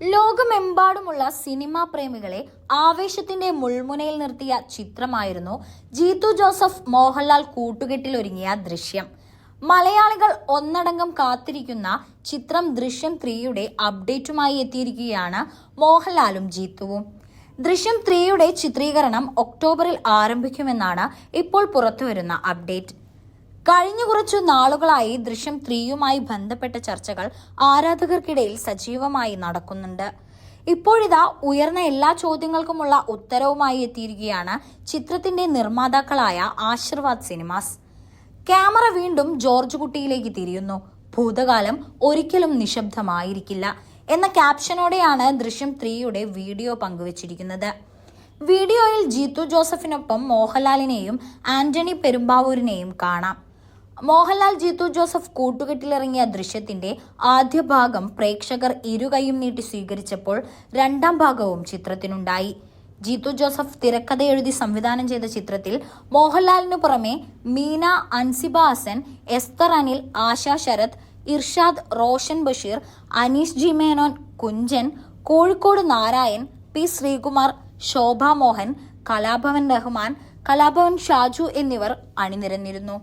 ലോകമെമ്പാടുമുള്ള സിനിമാ പ്രേമികളെ ആവേശത്തിന്റെ മുൾമുനയിൽ നിർത്തിയ ചിത്രമായിരുന്നു ജീത്തു ജോസഫ് മോഹൻലാൽ കൂട്ടുകെട്ടിൽ ഒരുങ്ങിയ ദൃശ്യം. മലയാളികൾ ഒന്നടങ്കം കാത്തിരിക്കുന്ന ചിത്രം ദൃശ്യം ത്രീയുടെ അപ്ഡേറ്റുമായി എത്തിയിരിക്കുകയാണ് മോഹൻലാലും ജീത്തുവും ദൃശ്യം ത്രീയുടെ ചിത്രീകരണം ഒക്ടോബറിൽ ആരംഭിക്കുമെന്നാണ് ഇപ്പോൾ പുറത്തുവരുന്ന അപ്ഡേറ്റ്. കഴിഞ്ഞ കുറച്ചു നാളുകളായി ദൃശ്യം ത്രീയുമായി ബന്ധപ്പെട്ട ചർച്ചകൾ ആരാധകർക്കിടയിൽ സജീവമായി നടക്കുന്നുണ്ട്. ഇപ്പോഴിതാ ഉയർന്ന എല്ലാ ചോദ്യങ്ങൾക്കുമുള്ള ഉത്തരവുമായി എത്തിയിരിക്കുകയാണ് ചിത്രത്തിന്റെ നിർമ്മാതാക്കളായ ആശീർവാദ് സിനിമാസ്. ക്യാമറ വീണ്ടും ജോർജ് കുട്ടിയിലേക്ക് തിരിയുന്നു. ഭൂതകാലം ഒരിക്കലും നിശബ്ദമായിരിക്കില്ല എന്ന ക്യാപ്ഷനോടെയാണ് ദൃശ്യം ത്രീയുടെ വീഡിയോ പങ്കുവച്ചിരിക്കുന്നത്. വീഡിയോയിൽ ജീത്തു ജോസഫിനൊപ്പം മോഹൻലാലിനെയും ആന്റണി പെരുമ്പാവൂരിനെയും കാണാം. മോഹൻലാൽ ജീത്തു ജോസഫ് കൂട്ടുകെട്ടിലിറങ്ങിയ ദൃശ്യത്തിന്റെ ആദ്യ ഭാഗം പ്രേക്ഷകർ ഇരുകൈയും നീട്ടി സ്വീകരിച്ചപ്പോൾ രണ്ടാം ഭാഗവും ചിത്രത്തിനുണ്ടായി. ജീത്തു ജോസഫ് തിരക്കഥ എഴുതി സംവിധാനം ചെയ്ത ചിത്രത്തിൽ മോഹൻലാലിനു പുറമെ Meena Ansiba Hassan Esther Anil Asha Sarath Irshad Roshan Basheer Aneesh G Menon Kunchan Kozhikode Narayan P Sreekumar Shobha Mohan Kalabhavan Rahman Kalabhavan Shaju എന്നിവർ അണിനിരന്നിരുന്നു.